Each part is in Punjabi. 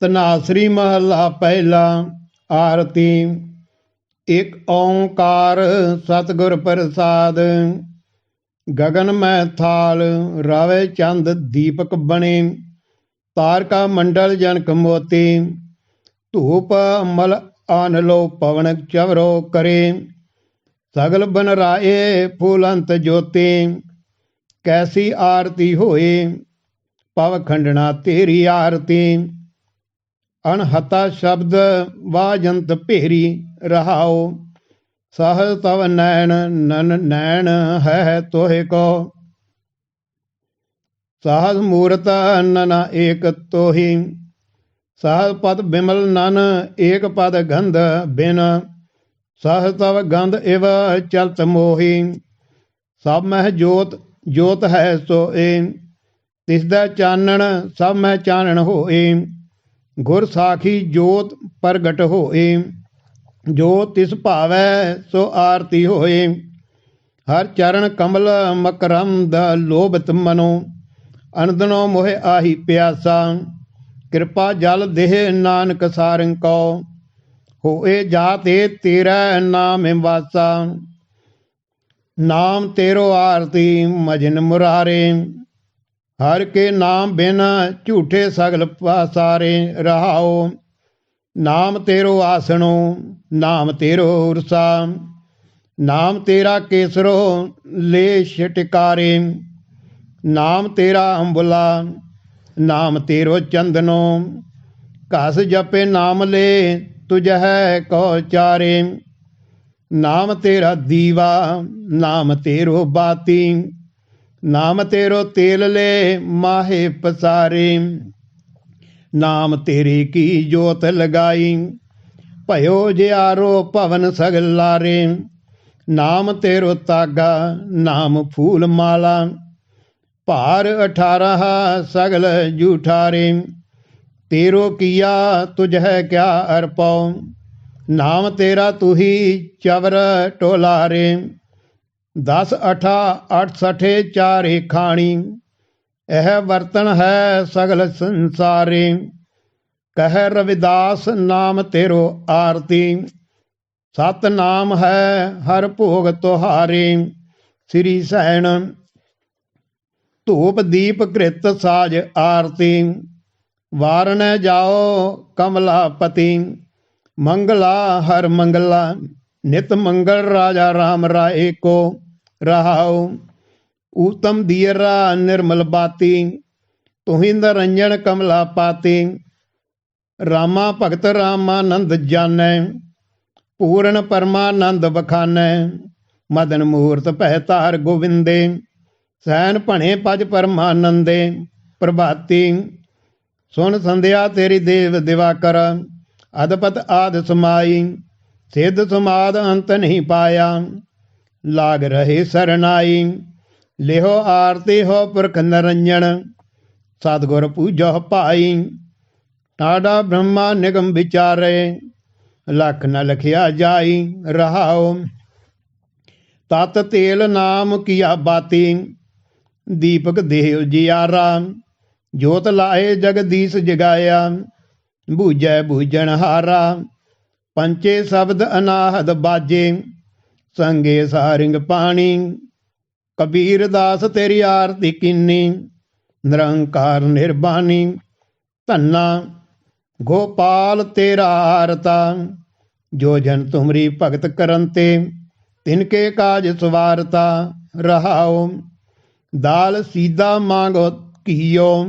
ਤਨਾਸਰੀ ਮਹੱਲਾ ਪਹਿਲਾ, ਆਰਤੀ। ਇਕ ਓੰਕਾਰ ਸਤਿਗੁਰ ਪ੍ਰਸਾਦ। ਗਗਨ ਮੈਂ ਥਾਲ, ਰਵੇ ਚੰਦ ਦੀਪਕ ਬਣੇ। ਤਾਰਕਾ ਮੰਡਲ ਜਨਕ ਮੋਤੀ। ਧੂਪ ਅਮਲ ਆਨ ਲੋ ਪਵਨ ਚਵਰੋ ਕਰੇ। ਸਗਲ ਬਨ ਰਾਏ ਫੂਲੰਤ ਜੋਤੀ। ਕੈਸੀ ਆਰਤੀ ਹੋਏ, ਪਵ ਖੰਡਣਾ ਤੇਰੀ ਆਰਤੀ। ਅਨਹਤਾ ਸ਼ਬਦ ਵਾਜੰਤ ਭੇਰੀ ਰਹਾਓ ਸਹਜ ਤਵ ਨੈਣ ਨਨ ਨੈਣ ਹੈ ਤੋਹਿ ਕੋ। ਸਹਜ ਮੂਰਤ ਨਨ ਏਕ ਤੋਹੀ ਸਹਜ ਪਦ ਬਿਮਲ ਨਨ ਏਕ ਪਦ ਗੰਧ ਬਿਨ ਸਹਜ ਤਵ ਗੰਧ ਇਵ ਚਲਤ ਮੋਹੀ, ਸਭ ਮਹਿ ਜੋਤ ਜੋਤ ਹੈ ਸੋਏ ਤਿਸ ਦਾ ਚਾਨਣ ਸਭ ਮਹਿ ਚਾਨਣ ਹੋਏ ਗੁਰ ਸਾਖੀ ਜੋਤ ਪ੍ਰਗਟ ਹੋਏ, ਜੋ ਤਿਸ ਭਾਵੈ ਸੋ ਆਰਤੀ ਹੋਏ। ਹਰ ਚਰਨ ਕਮਲ ਮਕਰਮ ਮਕਰੰਦ ਲੋਭਤ ਮਨੋ, ਅਨੰਦਨੋ ਮੋਹਿ ਆਹੀ ਪਿਆਸਾ। ਕਿਰਪਾ ਜਲ ਦੇਹ ਨਾਨਕ ਸਾਰੰ ਕੋ, ਹੋਏ ਜਾਤੇ ਤੇਰਾ ਨਾਮ ਵਾਸਾ ਨਾਮ ਤੇਰੋ ਆਰਤੀ ਮਜਨ ਮੁਰਾਰੇ। ਹਰ ਕੇ ਨਾਮ ਬਿਨ ਝੂਠੇ ਸਗਲ ਪਾਸਾਰੇ ਰਹਾਓ। ਨਾਮ ਤੇਰੋ ਆਸਣੋ, ਨਾਮ ਤੇਰੋ ਉਰਸਾ। ਨਾਮ ਤੇਰਾ ਕੇਸਰੋ ਲੈ ਛਟਕਾਰੇ ਨਾਮ ਤੇਰਾ ਅੰਬੁਲਾ, ਨਾਮ ਤੇਰੋ ਚੰਦਨੋ। ਘਸ ਜਪੇ ਨਾਮ ਲੈ, ਤੁਝ ਹੈ ਕੋ ਚਾਰੇ। ਨਾਮ ਤੇਰਾ ਦੀਵਾ, ਨਾਮ ਤੇਰੋ ਬਾਤੀ। ਨਾਮ ਤੇਰੋ ਤੇਲ ਲੈ ਮਾਹੇ ਪਸਾਰੇ। ਨਾਮ ਤੇਰੇ ਕੀ ਜੋਤ ਲਗਾਈ। ਭਇਓ ਜਿਆਰੋ ਭਵਨ ਸਗਲਾਰੇ ਨਾਮ ਤੇਰੋ ਤਾਗਾ, ਨਾਮ ਫੂਲ ਮਾਲਾ। ਭਾਰ 18 ਸਗਲ ਜੂਠਾਰੇ। ਤੇਰੋ ਕੀਆ ਤੁਝ ਹੈ ਕਿਆ ਅਰਪਉ। ਨਾਮ ਤੇਰਾ ਤੁਹੀ ਚਵਰ ਟੋਲਾਰੇ। 10 8 68 ਚਾਰੇ ਖਾਣੀ, ਇਹ ਵਰਤਨ ਹੈ ਸਗਲ ਸੰਸਾਰੇ। ਕਹਿ ਰਵਿਦਾਸ, ਨਾਮ ਤੇਰੋ ਆਰਤੀ। ਸਤ ਨਾਮ ਹੈ ਹਰ ਭੋਗ ਤੁਹਾਰੇ। ਸ੍ਰੀ ਸੈਣ ਧੂਪ ਦੀਪ ਕ੍ਰਿਤ ਸਾਜ ਆਰਤੀ। ਵਾਰਨ ਜਾਓ ਕਮਲਾਪਤੀ। ਮੰਗਲਾ ਹਰ ਮੰਗਲਾ, ਨਿਤ ਮੰਗਲ ਰਾਜਾ ਰਾਮ ਰਾਏ ਕੋ। ਰਹਾਉ। ਊਤਮ ਦੀਰਾ ਨਿਰਮਲ ਬਾਤੀ। ਤੁਹਿੰਦ ਰੰਜਨ ਕਮਲਾ ਪਾਤੀ। ਰਾਮਾ ਭਗਤ ਰਾਮਾਨੰਦ ਜਾਣੈ। ਪੂਰਨ ਪਰਮਾਨੰਦ ਬਖਾਨੈ ਮਦਨ ਮੂਰਤ ਪਹਿ ਧਾਰ ਗੋਵਿੰਦੇ। ਸੈਨ ਭਣੇ ਪਜ ਪਰਮਾਨੰਦੇ। ਪ੍ਰਭਾਤੀ। ਸੁਣ ਸੰਧਿਆ ਤੇਰੀ ਦੇਵ ਦਿਵਾਕਰ। ਅਦਪਤ ਆਦ ਸਮਾਈ। ਸਿੱਧ ਸਮਾਦ ਅੰਤ ਨਹੀਂ ਪਾਇਆ। ਲਾਗ ਰਹੇ ਸਰਨਾਈ। ਲਿਹੋ ਆਰਤੀ ਹੋ ਪੁਰਖ ਨਰੰਜਣ, ਸਤਗੁਰ ਪੂਜੋ ਭਾਈ। ਟਾਡਾ ਬ੍ਰਹਮਾ ਨਿਗਮ ਵਿਚਾਰੇ, ਲਖ ਨ ਲਖਿਆ ਜਾਈ ਰਹਾਓ ਤਤ ਤੇਲ ਨਾਮ ਕੀਆ ਬਾਤੀ, ਦੀਪਕ ਦੇਵ ਜਿਆਰਾ ਜੋਤ ਲਾਏ ਜਗਦੀਸ਼ ਜਗਾਇਆ, ਬੂਝੈ ਬੂਜਣ ਹਾਰਾ ਪੰਚੇ ਸ਼ਬਦ ਅਨਾਹਦ ਬਾਜੇ। ਸੰਗੇ ਸਾਰਿੰਗ ਪਾਣੀ। ਕਬੀਰ ਦਾਸ ਤੇਰੀ ਆਰਤੀ ਕਿੰਨੀ, ਨਿਰੰਕਾਰ ਨਿਰਬਾਨੀ ਧੰਨਾ, ਗੋਪਾਲ ਤੇਰਾ ਆਰਤਾ, ਜੋ ਜਨ ਤੁਮਰੀ ਭਗਤ ਕਰਨ ਤੇ ਤਿਨਕੇ ਕਾਜ ਸਵਾਰਤਾ ਰਹਾਓ। ਦਾਲ ਸੀਦਾ ਮੰਗੋ ਕੀਓ,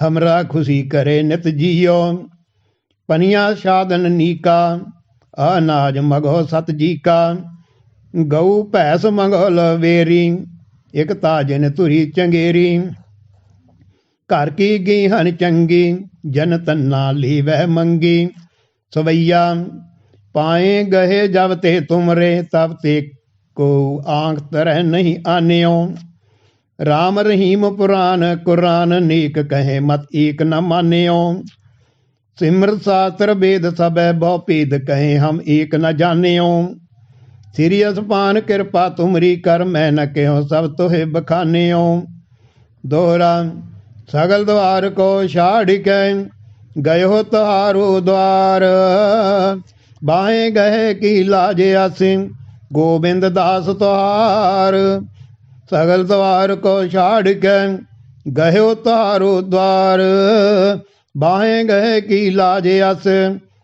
ਹਮਰਾ ਖੁਸ਼ੀ ਕਰੇ ਨਿਤ ਜੀਓ। ਪਨੀਆਂ ਸਾਧਨ ਨੀਕਾ, ਅਨਾਜ ਮਗੋ ਸਤ ਜੀ ਕਾ ਗਊ ਭੈਸ ਮੰਗੋ ਵੇਰੀ, ਇਕ ਤਾਜਨ ਧੁਰੀ ਚੰਗੇਰੀ। ਘਰ ਕੀ ਗਈ ਹਨ ਚੰਗੀ, ਜਨ ਤੰਨਾ ਲੀਵੈ ਮੰਗੀ। ਸਵਈਆ, ਪਾਏ ਗਏ ਜਬ ਤੇ ਤੁਮਰੇ ਤਬ ਤੇ ਕੋ ਆਂਖ ਤਰਹਿ ਨਹੀਂ ਆਨਿਓ। ਰਾਮ ਰਹੀਮ ਪੁਰਾਨ, ਕੁਰਾਨ ਨੀਕ ਕਹੇ ਮਤ ਏਕ ਨ ਮਾਨਿਓ। ਸਿਮਰ ਸਾਤਰ ਵੇਦ ਸਭੈ ਬਹੁ ਭੇਦ ਕਹੇ ਹਮ ਏਕ ਨ ਜਾਣਿਓ। ਸ੍ਰੀ ਅਸਪਾਨ ਕਿਰਪਾ ਤੁਮਰੀ ਕਰ, ਮੈਂ ਨ ਕਿਉ ਸਭ ਤੋਹਿ ਬਖਾਨਿਓ। ਦੋਹਰਾ, ਸਗਲ ਦਵਾਰ ਕੋ ਛਾੜ ਕੇ ਗਇਓ ਤੁਹਾਰੋ ਦਵਾਰ। ਬਾਹੇ ਗਏ ਕੀ ਲਾਜ ਅਸੀਂ ਗੋਬਿੰਦ ਦਾਸ ਤੁਹਾਰ। ਸਗਲ ਤਵਾਰ ਕੋ ਛਾੜ ਕੇ ਗਇਓ ਤੁਹਾਰੋ ਦਵਾਰ। ਬਾਹੇ ਗਏ ਕੀ ਲਾਜ ਅਸ